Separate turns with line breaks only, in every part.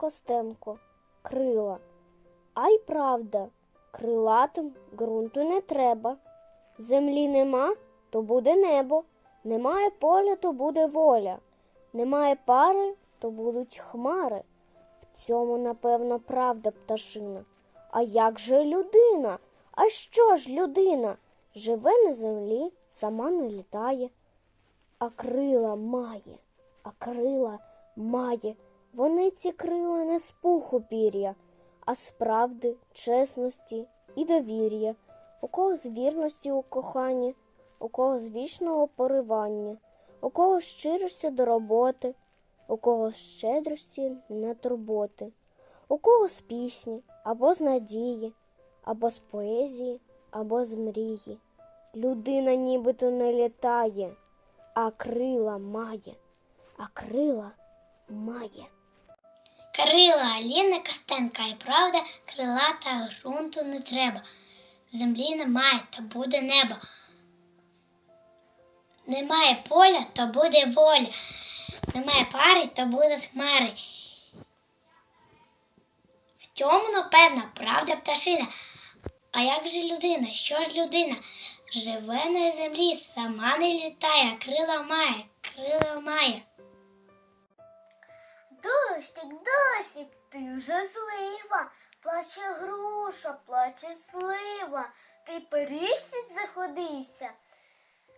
Костенко крила. Ай правда, крилатим ґрунту не треба. Землі нема, то буде небо, немає поля, то буде воля, немає пари, то будуть хмари. В цьому, напевно, правда пташина. А як же людина? А що ж людина? Живе на землі, сама не літає, а крила має, а крила має. Вони ці крила не з пуху пір'я, а з правди, чесності і довір'я, у кого з вірності у коханні, у кого з вічного поривання, у кого щирості до роботи, у кого з щедрості на турботи, у кого з пісні або з надії, або з поезії, або з мрії. Людина нібито не літає, а крила має, а крила має.
Крила Ліни Костенка і правда, крила та ґрунту не треба. Землі немає, та буде небо. Немає поля, то буде воля. Немає пари, то буде хмари. В цьому, напевно, правда пташина. А як же людина? Що ж людина? Живе на землі, сама не літає, крила має, крила має.
Дощик, дощик, ти вже злива, плаче груша, плаче слива, ти періщить заходився,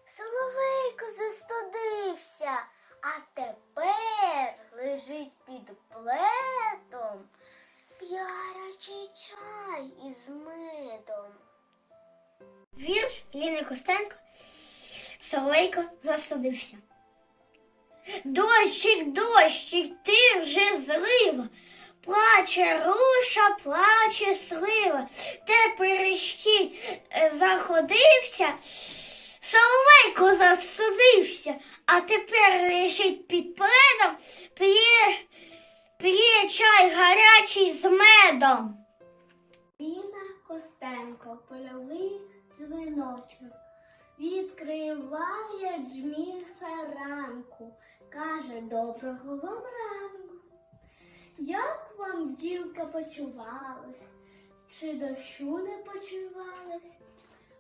соловейко застудився, а тепер лежить під плетом п'ярячий чай із медом.
Вірш Ліни Костенко Соловейко застудився. Дощик, дощик, ти вже злива. Плаче руша, плаче слива. Те перещить е, заходився, Соловейко застудився, а тепер лежить під пледом, п'є, п'є чай гарячий з медом.
Ліна Костенко, польовий дзвіночок, відкриває джміль ранку, каже доброго вам ранку. Як вам дівка почувалась, чи дощу не почувалась?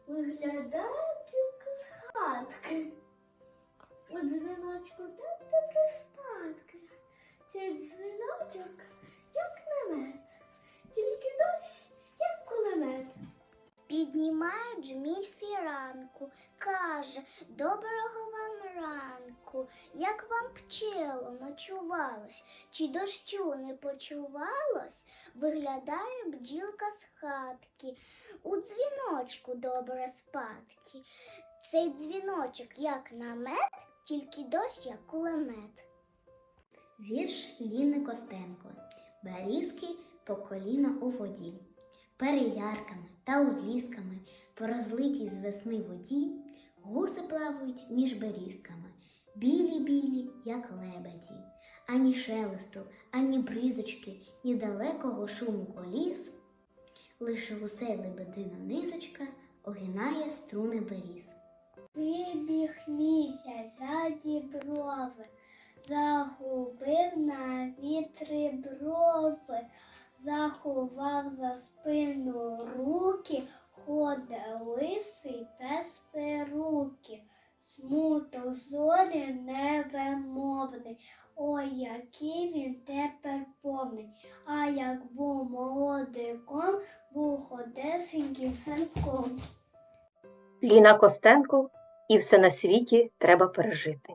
Виглядає дівка з хатки. У дзвіночку так добре спадки. Цей дзвіночок, як намет, тільки дощ, як кулемет. Піднімає джміль фіранку, каже доброго вам ранку, як вам пчело ночувалось, чи дощу не почувалось, виглядає бджілка з хатки, у дзвіночку добре спадки. Цей дзвіночок як намет, тільки дощ як кулемет.
Вірш Ліни Костенко. Берізки по коліна у воді. Переярками та узлісками по розлитій з весни воді гуси плавають між берізками, білі-білі, як лебеді. Ані шелесту, ані бризочки, ні далекого шуму коліс. Лише гусей лебедина низочка огинає струни беріз.
Вибіг місяць за діброви, загубив на вітри брови, заховав за спину руки, ходе лисий без перуки, смуток зорі невимовний. Ой, який він тепер повний. А як був молодиком, був ходесеньким синком.
Ліна Костенко і все на світі треба пережити.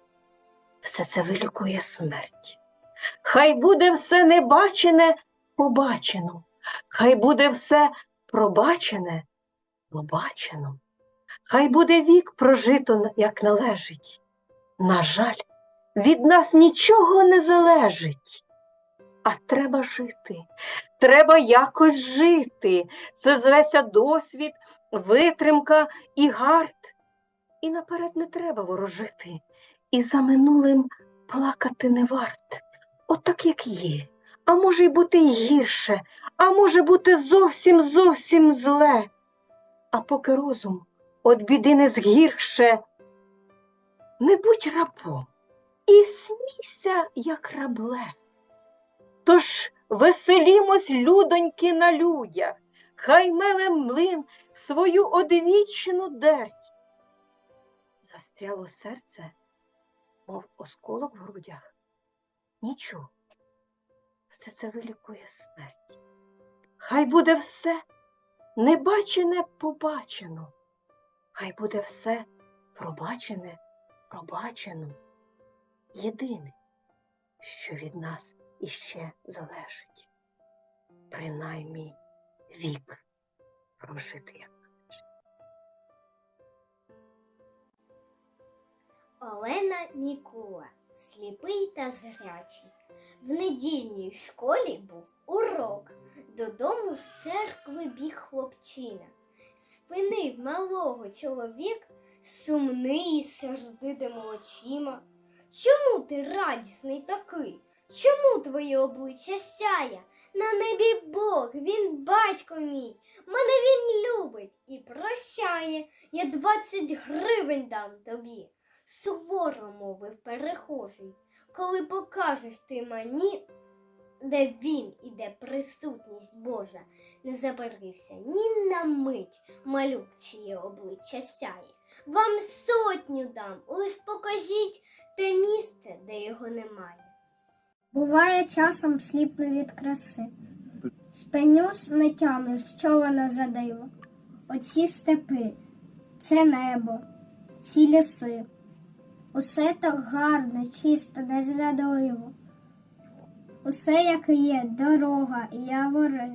все це вилікує смерть. Хай буде все небачене побачено, хай буде все пробачене побачено, хай буде вік прожито, як належить. На жаль, від нас нічого не залежить. А треба жити, треба якось жити. Це зветься досвід, витримка і гард. І наперед не треба ворожити, і за минулим плакати не варт. Отак, як є. А може й бути й гірше, а може бути зовсім зовсім зле. А поки розум от біди не згірше, не будь рабом і смійся, як рабле. Тож веселімось, людоньки, на людях, хай меле млин свою одвічну дерть. Застряло серце, мов осколок в грудях. Нічого, все це вилікує смерть. Хай буде все небачене побачено, хай буде все пробачене пробачено. Єдине, що від нас іще залежить, принаймні вік прожити як
Олена Мікула, сліпий та зрячий. В недільній школі був урок. Додому з церкви біг хлопчина. Спинив малого чоловік, сумний і сердитими очима. Чому ти радісний такий? Чому твоє обличчя сяє? На небі Бог, він батько мій. Мене він любить і прощає. Я двадцять гривень дам тобі суворо мовив перехожий, коли покажеш ти мені, де він і де присутність Божа не забарився ні на мить малюк, чиє обличчя сяє. Вам сотню дам, лиш покажіть те місце, де його немає.
Буває часом сліпну від краси. Спинюсь, не тямлю, що воно за диво. Оці степи, це небо, ці ліси. Усе так гарно, чисто, незрадливо. Усе, як є, дорога, явори.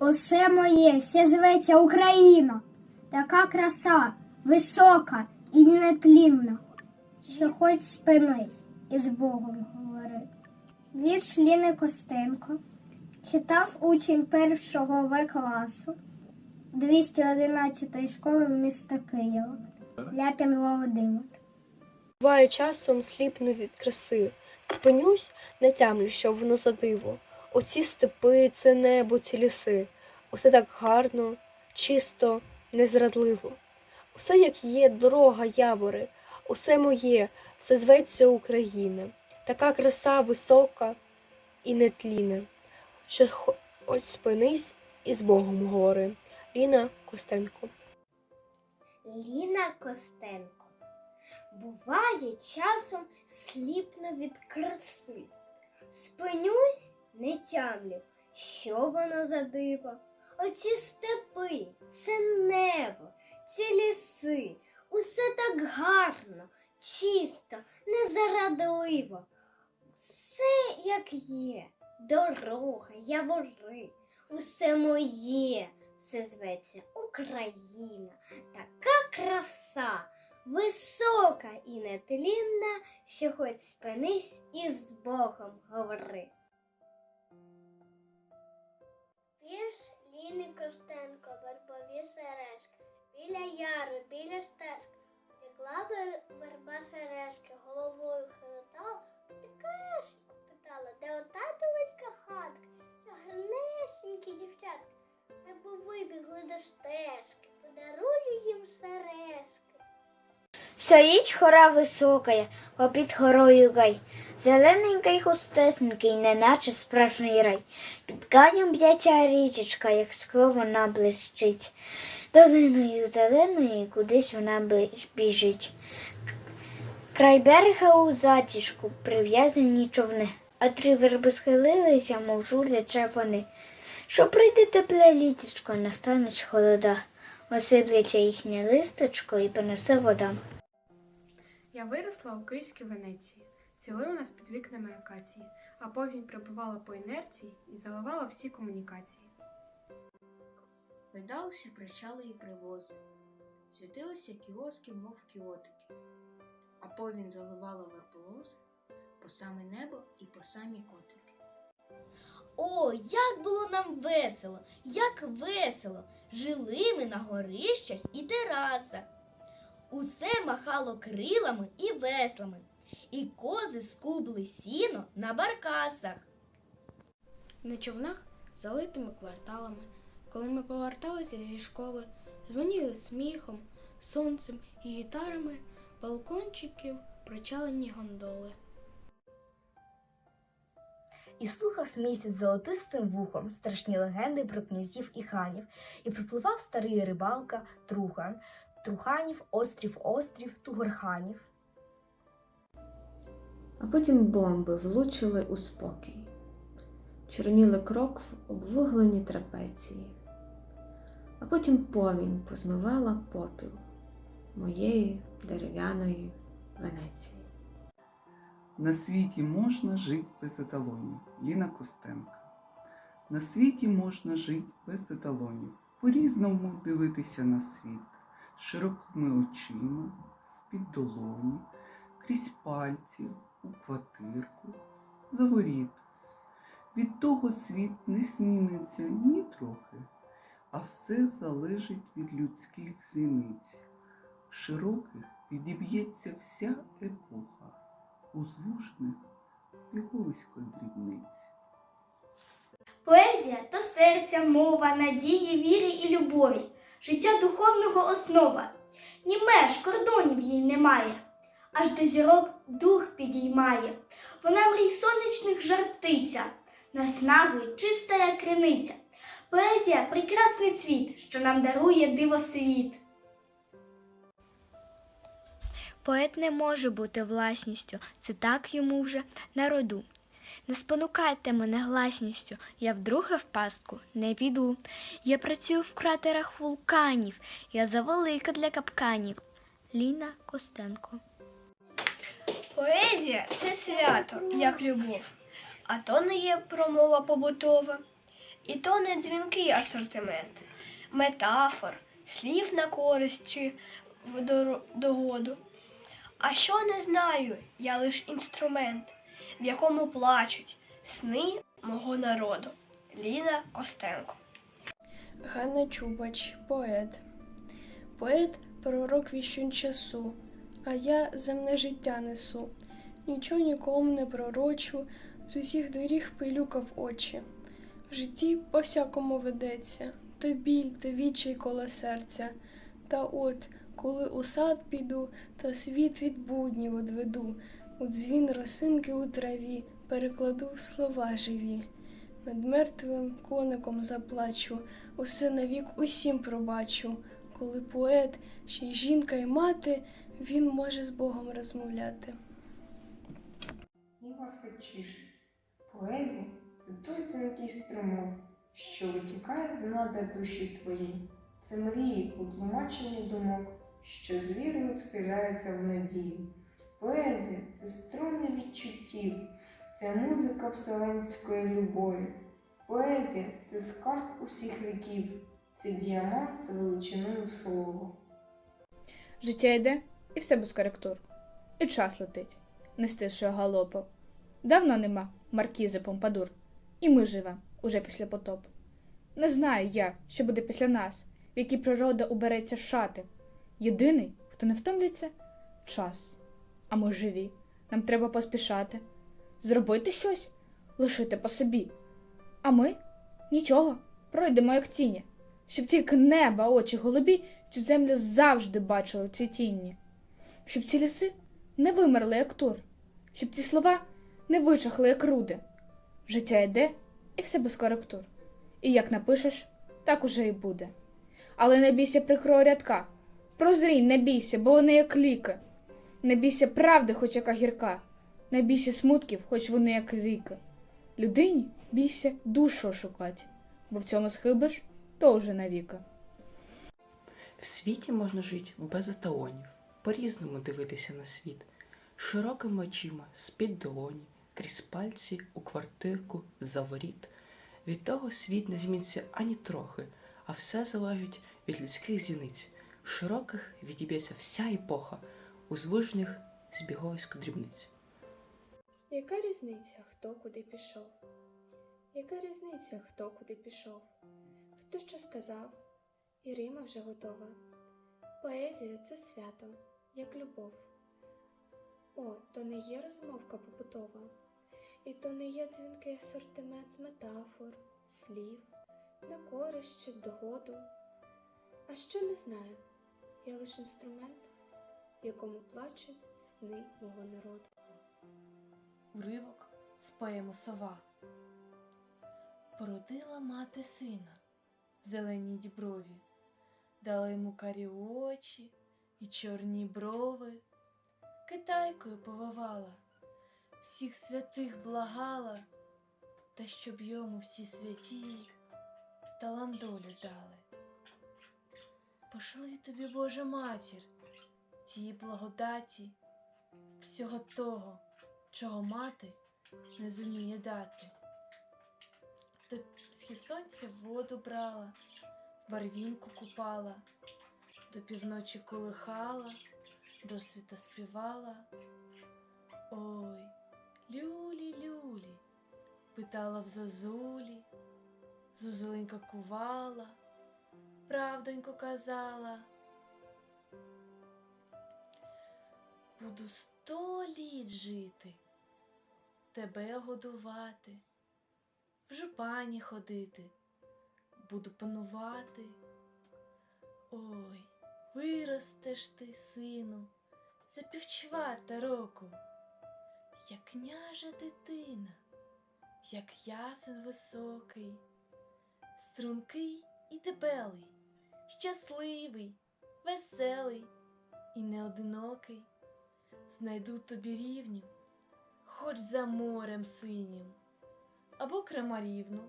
Усе моє, все зветься Україна. Така краса, висока і нетлінна, що хоч спинись і з Богом говори. Вірш Ліни Костенко читав учень першого В класу 211 школи міста Києва. Ляпін Володимир.
Буває часом сліпну від краси. Спинюсь, не тямлю, що воно за диво. Оці степи, це небо, ці ліси. Усе так гарно, чисто, незрадливо. Усе як є, дорога, явори, усе моє, все зветься Україна. Така краса висока і нетліне, що хоч спинись і з Богом гори. Ліна Костенко.
Ліна Костенко. Буває часом сліпно від краси. Спинюсь, не тямлю, що воно за диво. Оці степи, це небо, ці ліси, усе так гарно, чисто, незарадливо. Все як є, дорога, явори, усе моє, все зветься Україна, така краса, висока і нетлінна, що хоч спинись і з Богом говори. Вірш Ліни Костенко, вербові сережки, біля яру, біля стежки, текла верба сережки, головою хилитала, тикешеньку питала, де ота біленька хатка, що гарнесенькі дівчатка, ми б вибігли до стежки, подарую їм сережки.
Стоїть хора високая, попід хорою гай, зелененький хустесенький, неначе справжній рай. Під гаєм б'ється річечка, як скло вона блищить. Долиною зеленою кудись вона біжить. Край берега у затішку прив'язані човни, а три верби схилилися, мов журяче вони. Що прийде тепле літечко, настане холода, осиплеться їхнє листочко і понесе вода.
Я виросла у Київській Венеції. Цілий у нас під вікнами акації, а повінь прибувала по інерції і заливала всі комунікації.
Видалися причали і привози.
світилися кіоски, мов кіотики, а повінь заливала верболози по саме небо і по самі котики.
О, як було нам весело, як весело! Жили ми на горищах і терасах. Усе махало крилами і веслами, і кози скубли сіно на баркасах.
На човнах з залитими кварталами, коли ми поверталися зі школи, дзвоніли сміхом, сонцем і гітарами балкончиків причалені гондоли.
І слухав місяць золотистим вухом страшні легенди про князів і ханів, і припливав старий рибалка Трухан, Труханів, острів, острів, Тугорханів.
А потім бомби влучили у спокій. Чорніли крокв обвуглені трапеції, а потім повінь позмивала попіл моєї дерев'яної Венеції.
На світі можна жити без еталонів. Ліна Костенко. На світі можна жити без еталонів, по-різному дивитися на світ, широкими очима, з-під долоні, крізь пальці, у квартирку, за воріт. Від того світ не зміниться ні трохи, а все залежить від людських зіниць. В широких відіб'ється вся епоха у звужених біговисько дрібниць.
Поезія то серця, мова, надії, віри і любові, життя духовного основа. Ні меж кордонів їй немає, аж до зірок дух підіймає. Вона мрій сонячних жар птиця, наснаги чиста криниця. Поезія прекрасний цвіт, що нам дарує диво світ.
Поет не може бути власністю, це так йому вже на роду. Не спонукайте мене гласністю, я вдруге в пастку не піду. Я працюю в кратерах вулканів, я завелика для капканів. Ліна Костенко.
Поезія це свято, як любов, а то не є промова побутова, і то не дзвінкий асортимент, метафор, слів на користь чи в догоду. А що не знаю, я лиш інструмент, в якому плачуть сни мого народу. Ліна Костенко.
Ганна Чубач, поет. Поет пророк віщун часу, а я земне життя несу. Нічого нікому не пророчу, з усіх доріг пилюка в очі. В житті по всякому ведеться, то біль, то відчай коло серця. Та от, коли у сад піду, то світ від буднів одведу, у дзвін росинки у траві перекладу слова живі. Над мертвим коником заплачу, усе навік усім пробачу. Коли поет, ще й жінка й мати, він може з Богом розмовляти.
Ігор Фечишин. Поезія це той дзвінкий струмок, що витікає з надр душі твої. Це мрії у тлумаченні думок, що з вірою вселяються в надію. Поезія це струни відчуттів, це музика вселенської любові. Поезія це скарб усіх віків, це діамант величиною слово.
Життя йде, і все без коректур. І час летить, не стишує галопу. Давно нема маркізи Помпадур, і ми живемо уже після потопу. Не знаю я, що буде після нас, в якій природа убереться шати. Єдиний, хто не втомлюється час. А ми живі, нам треба поспішати, зробити щось, лишити по собі. А ми нічого, пройдемо як тіні, щоб тільки неба, очі голубі цю землю завжди бачили в цвітінні, щоб ці ліси не вимерли, як тур, щоб ці слова не вичахли, як руди. Життя йде, і все без коректур. І як напишеш, так уже і буде. Але не бійся прикрого рядка. Прозрій, не бійся, бо вони як ліки. Не бійся правди, хоч яка гірка. Не бійся смутків, хоч вони як ріки. Людині бійся душу шукать, бо в цьому схибиш, то вже навіки.
В світі можна жити без еталонів, по-різному дивитися на світ, широкими очима, з-під долоні, крізь пальці у квартирку, за воріт. Від того світ не зміниться ані трохи, а все залежить від людських зіниць. Широких відіб'ється вся епоха, у звужених збіговисько дрібниць.
Яка різниця, хто куди пішов? Яка різниця, хто куди пішов? Хто що сказав, і Рима вже готова. Поезія це свято, як любов. О, то не є розмовка побутова, і то не є дзвінкий асортимент метафор, слів, на користь чи в догоду. А що не знаю, я лише інструмент, якому плачуть сни мого народу.
Уривок з поеми Сова. Породила мати сина в зеленій діброві, дала йому карі очі і чорні брови, китайкою повивала, всіх святих благала, та щоб йому всі святі таландолю дали. Пошли тобі, Божа матір, тієї благодаті, всього того, чого мати не зуміє дати. То схід сонця воду брала, барвінку купала, до півночі колихала, до світа співала. Ой, люлі, люлі, питала в зозулі, зозуленька кувала, правдонько казала. Буду сто літ жити, тебе годувати, в жупані ходити, буду панувати. Ой, виростеш ти, сину, за півчварта року, як княжа дитина, як ясен високий, стрункий і дебелий, щасливий, веселий і неодинокий знайду тобі рівню, хоч за морем синім, або крамарівну,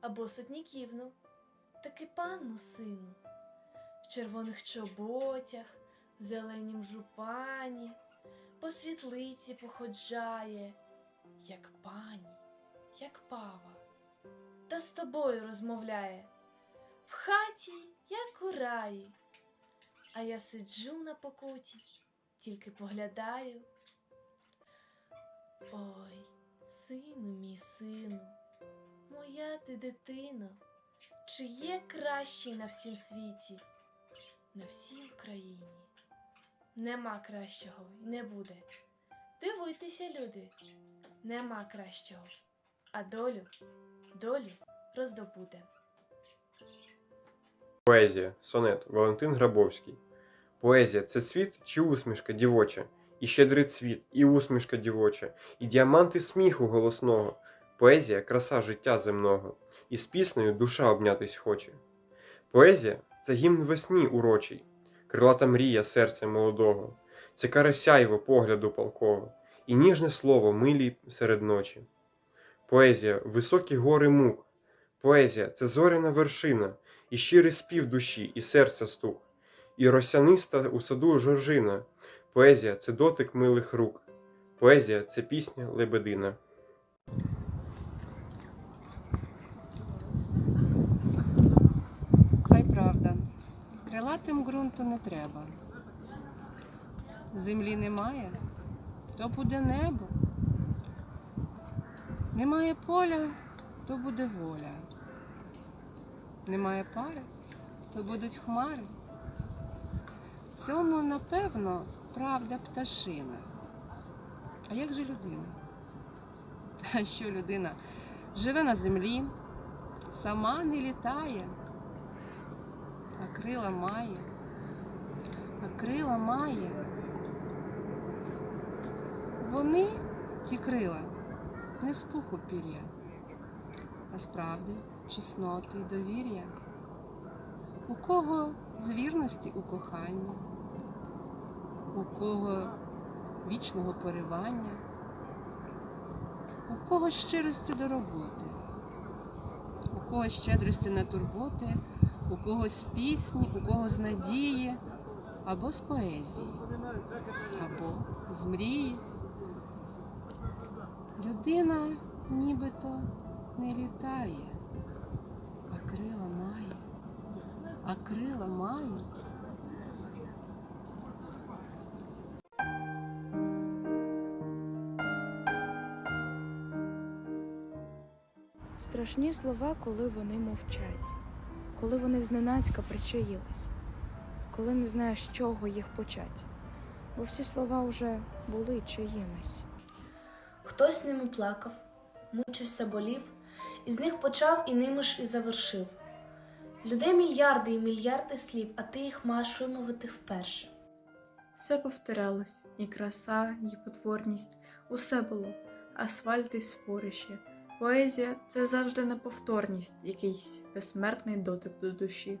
або сотніківну, таки панну сину, в червоних чоботях, в зеленім жупані, по світлиці походжає, як пані, як пава, та з тобою розмовляє в хаті, як у раї, а я сиджу на покуті тільки поглядаю. Ой, сину мій сину, моя ти дитино, чи є кращий на всім світі, на всій Україні? Нема кращого і не буде. Дивуйтеся, люди, нема кращого, а долю, долю роздобуде.
Поезія. Сонет. Валентин Грабовський. Поезія це цвіт чи усмішка дівоча, і щедрий цвіт, і усмішка дівоча, і діаманти сміху голосного. Поезія краса життя земного, і з піснею душа обнятись хоче. Поезія це гімн весні урочий, крилата мрія серця молодого, це каре сяйво погляду палкого, і ніжне слово милій серед ночі. Поезія високі гори мук. Поезія це зоряна вершина, і щирий спів душі, і серця стук і росяниста у саду жоржина. Поезія це дотик милих рук. Поезія це пісня лебедина.
Хай правда, крилатим ґрунту не треба. Землі немає, то буде небо. Немає поля, то буде воля. Немає пари, то будуть хмари. Цьому, напевно, правда пташина. А як же людина? А що людина живе на землі, сама не літає, а крила має, а крила має. Вони, ті крила, не з пуху пір'я, а справді чесноти й довір'я. У кого з вірності у кохання, у кого вічного поривання, у кого щирості до роботи, у кого щедрості на турботи, у когось пісні, у кого з надії, або з поезії, або з мрії. Людина нібито не літає, а крила має, а крила має.
Страшні слова, коли вони мовчать, коли вони зненацька причаїлись, коли не знаєш, з чого їх почать, бо всі слова вже були чиїмись.
Хтось ними плакав, мучився, болів, і з них почав і ними ж і завершив. Людей мільярди і мільярди слів, а ти їх маєш вимовити вперше.
Все повторялось, і краса, і потворність, усе було, асфальт і спорище. Поезія це завжди неповторність, якийсь безсмертний дотик до душі.